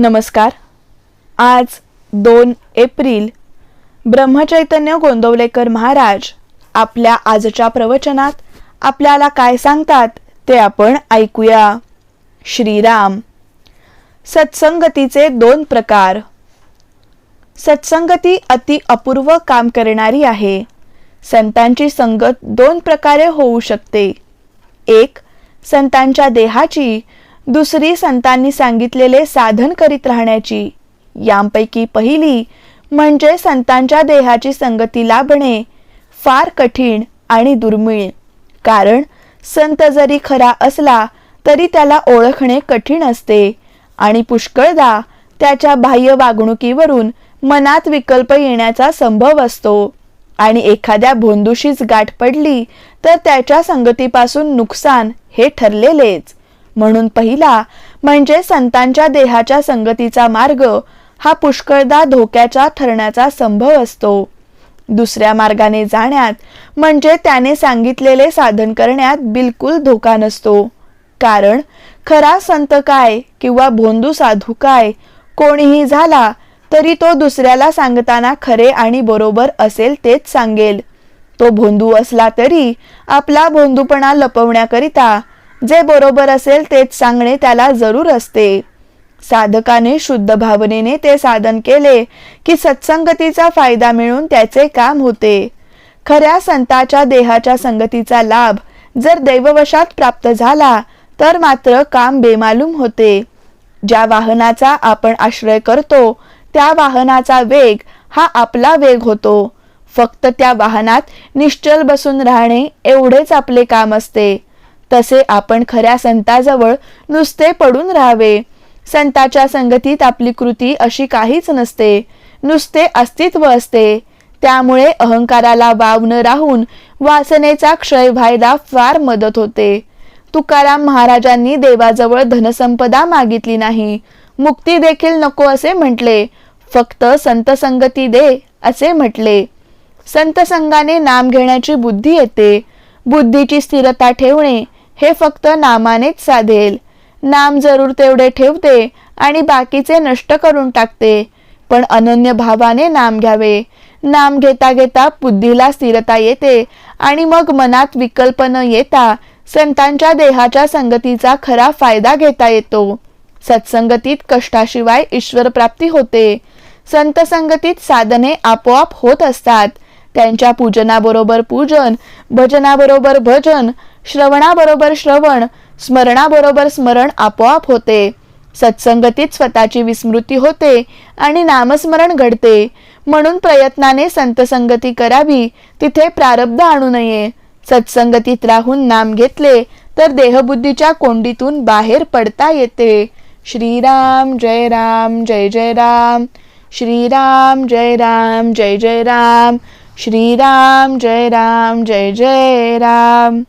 नमस्कार. आज दोन एप्रिल ब्रह्मचैतन्य गोंदवलेकर महाराज आपल्या आजच्या प्रवचनात आपल्याला काय सांगतात ते आपण ऐकूया. श्रीराम. सत्संगतीचे दोन प्रकार. सत्संगती अति अपूर्व काम करणारी आहे. संतांची संगत दोन प्रकारे होऊ शकते. एक संतांच्या देहाची दुसरी संतांनी सांगितलेले साधन करीत राहण्याची. यांपैकी पहिली म्हणजे संतांच्या देहाची संगती लाभणे फार कठीण आणि दुर्मिळ. कारण संत जरी खरा असला तरी त्याला ओळखणे कठीण असते आणि पुष्कळदा त्याच्या बाह्य वागणुकीवरून मनात विकल्प येण्याचा संभव असतो. आणि एखाद्या भोंदूशीच गाठ पडली तर त्याच्या संगतीपासून नुकसान हे ठरलेलेच. म्हणून पहिला म्हणजे संतांच्या देहाच्या संगतीचा मार्ग हा पुष्कळदा धोक्याचा ठरण्याचा संभव असतो. दुसऱ्या मार्गाने जाण्यात म्हणजे त्याने सांगितलेले साधन करण्यात बिलकुल धोका नसतो. कारण खरा संत काय किंवा भोंदू साधू काय कोणीही झाला तरी तो दुसऱ्याला सांगताना खरे आणि बरोबर असेल तेच सांगेल. तो भोंदू असला तरी आपला भोंदूपणा लपवण्याकरिता जे बरोबर असेल तेच सांगणे त्याला जरूर असते. साधकाने शुद्ध भावनेने ते साधन केले की सत्संगतीचा फायदा मिळून त्याचे काम होते. खऱ्या संताच्या देहाच्या संगतीचा लाभ जर दैववशात प्राप्त झाला तर मात्र काम बेमालूम होते. ज्या वाहनाचा आपण आश्रय करतो त्या वाहनाचा वेग हा आपला वेग होतो. फक्त त्या वाहनात निश्चल बसून राहणे एवढेच आपले काम असते. तसे आपण खऱ्या संताजवळ नुसते पडून राहावे. संताच्या संगतीत आपली कृती अशी काहीच नसते. नुसते अस्तित्व असते. त्यामुळे अहंकाराला वाव न राहून वासनेचा क्षय व्हायला फार मदत होते. तुकाराम महाराजांनी देवाजवळ धनसंपदा मागितली नाही. मुक्ती देखील नको असे म्हटले. फक्त संत संगती दे असे म्हटले. संत संगाने नाम घेण्याची बुद्धी येते. बुद्धीची स्थिरता ठेवणे हे फक्त नामानेच साधेल. नाम जरूर तेवढे ठेवते आणि बाकीचे नष्ट करून टाकते. पण अनन्य भावाने नाम घ्यावे. नाम घेता घेता बुद्धीला स्थिरता येते आणि मग मनात विकल्प न येता संतांच्या देहाच्या संगतीचा खरा फायदा घेता येतो. सत्संगतीत कष्टाशिवाय ईश्वर प्राप्ती होते. संत संगतीत साधने आपोआप होत असतात. त्यांच्या पूजनाबरोबर पूजन भजनाबरोबर भजन श्रवणाबरोबर श्रवण स्मरणाबरोबर स्मरण आपोआप होते. सत्संगतीत स्वतःची विस्मृती होते आणि नामस्मरण घडते. म्हणून प्रयत्नाने संतसंगती करावी तिथे प्रारब्ध आणू नये. सत्संगतीत राहून नाम घेतले तर देहबुद्धीच्या कोंडीतून बाहेर पडता येते. श्रीराम जय राम जय जय राम. श्रीराम जय राम जय जय राम. श्रीराम जय राम जय जय राम.